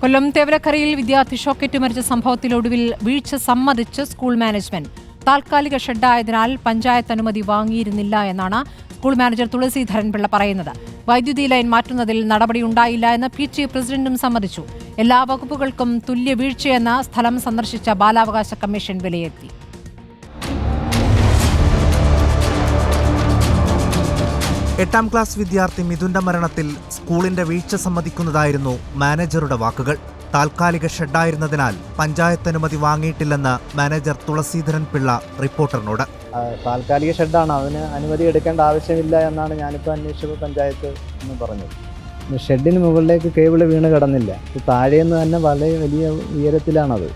കൊല്ലം തേവരക്കരയിൽ വിദ്യാർത്ഥി ഷോക്കേറ്റ് മരിച്ച സംഭവത്തിൽ ഒടുവിൽ വീഴ്ച സമ്മതിച്ച് സ്കൂൾ മാനേജ്മെന്റ്. താൽക്കാലിക ഷെഡായതിനാൽ പഞ്ചായത്ത് അനുമതി വാങ്ങിയിരുന്നില്ല എന്നാണ് സ്കൂൾ മാനേജർ തുളസീധരൻപിള്ള പറയുന്നത്. വൈദ്യുതി ലൈൻ മാറ്റുന്നതിൽ നടപടിയുണ്ടായില്ല എന്ന് പി ടി പ്രസിഡന്റും സമ്മതിച്ചു. എല്ലാ വകുപ്പുകൾക്കും തുല്യ വീഴ്ചയെന്ന് സ്ഥലം സന്ദർശിച്ച ബാലാവകാശ കമ്മീഷൻ വിലയിരുത്തി. എട്ടാം ക്ലാസ് വിദ്യാർത്ഥി മിഥുന്റെ മരണത്തിൽ സ്കൂളിന്റെ വീഴ്ച സമ്മതിക്കുന്നതായിരുന്നു മാനേജറുടെ വാക്കുകൾ. താൽക്കാലിക ഷെഡായിരുന്നതിനാൽ പഞ്ചായത്ത് അനുമതി വാങ്ങിയിട്ടില്ലെന്ന് മാനേജർ തുളസീധരൻ പിള്ള റിപ്പോർട്ടറിനോട്. താൽക്കാലിക ഷെഡാണ്. അതിന് അനുമതി എടുക്കേണ്ട ആവശ്യമില്ല എന്നാണ് ഞാനിപ്പോൾ അന്വേഷിച്ചപ്പോൾ പഞ്ചായത്ത് എന്ന് പറഞ്ഞത്. ഷെഡിന് മുകളിലേക്ക് കേബിൾ വീണ് കിടന്നില്ല. താഴേന്ന് തന്നെ വളരെ വലിയ ഉയരത്തിലാണത്.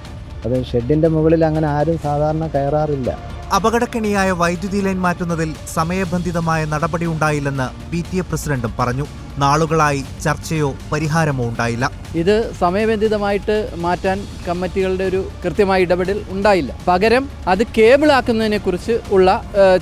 അത് ഷെഡിന്റെ മുകളിൽ അങ്ങനെ ആരും സാധാരണ കയറാറില്ല. അപകടക്കെണിയായ വൈദ്യുതി ലൈൻ മാറ്റുന്നതിൽ സമയബന്ധിതമായ നടപടി ഉണ്ടായില്ലെന്ന് പി ടി എ പ്രസിഡന്റും പറഞ്ഞു. നാളുകളായി ചർച്ചയോ പരിഹാരമോ ഉണ്ടായില്ല. ഇത് സമയബന്ധിതമായിട്ട് മാറ്റാൻ കമ്മിറ്റികളുടെ ഒരു കൃത്യമായ ഇടപെടൽ ഉണ്ടായില്ല. പകരം അത് കേബിൾ ആക്കുന്നതിനെ കുറിച്ച് ഉള്ള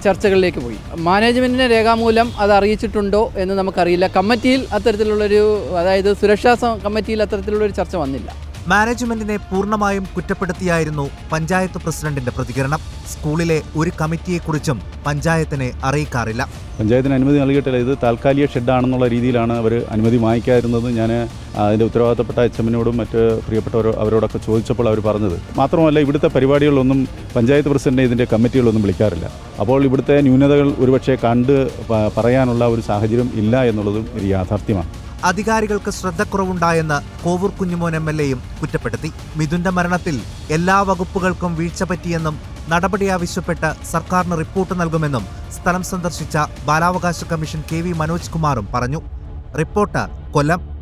ചർച്ചകളിലേക്ക് പോയി. മാനേജ്മെന്റിനെ രേഖാമൂലം അത് അറിയിച്ചിട്ടുണ്ടോ എന്ന് നമുക്കറിയില്ല. കമ്മിറ്റിയിൽ അത്തരത്തിലുള്ളൊരു അതായത് സുരക്ഷാ കമ്മിറ്റിയിൽ അത്തരത്തിലുള്ളൊരു ചർച്ച വന്നില്ല. മാനേജ്മെന്റിനെ പൂർണമായും കുറ്റപ്പെടുത്തിയായിരുന്നു പഞ്ചായത്ത് പ്രസിഡന്റിന്റെ പ്രതികരണം. സ്കൂളിലെ ഒരു കമ്മിറ്റിയെക്കുറിച്ചും പഞ്ചായത്തിനെ അറിയിക്കാറില്ല. പഞ്ചായത്തിന് അനുമതി നൽകിയിട്ടില്ല. ഇത് താൽക്കാലിക ഷെഡാണെന്നുള്ള രീതിയിലാണ് അവർ അനുമതി വാങ്ങിക്കാതിരുന്നത്. ഞാൻ അതിന്റെ ഉത്തരവാദിത്തപ്പെട്ട എച്ച് എമ്മിനോടും മറ്റ് പ്രിയപ്പെട്ടവരോ അവരോടൊക്കെ ചോദിച്ചപ്പോൾ അവർ പറഞ്ഞത്. മാത്രമല്ല ഇവിടുത്തെ പരിപാടികളൊന്നും പഞ്ചായത്ത് പ്രസിഡന്റ് ഇതിന്റെ കമ്മിറ്റികളൊന്നും വിളിക്കാറില്ല. അപ്പോൾ ഇവിടുത്തെ ന്യൂനതകൾ ഒരുപക്ഷെ കണ്ട് പറയാനുള്ള ഒരു സാഹചര്യം ഇല്ല എന്നുള്ളതും ഒരു യാഥാർത്ഥ്യമാണ്. അധികാരികൾക്ക് ശ്രദ്ധക്കുറവുണ്ടായെന്ന് കോവൂർ കുഞ്ഞുമോൻ എം എൽ എയും കുറ്റപ്പെടുത്തി. മിഥുന്റെ മരണത്തിൽ എല്ലാ വകുപ്പുകൾക്കും വീഴ്ച പറ്റിയെന്നും നടപടി ആവശ്യപ്പെട്ട് സർക്കാരിന് റിപ്പോർട്ട് നൽകുമെന്നും സ്ഥലം സന്ദർശിച്ച ബാലാവകാശ കമ്മീഷൻ കെ വി മനോജ് കുമാറും പറഞ്ഞു. റിപ്പോർട്ട് കൊല്ലം.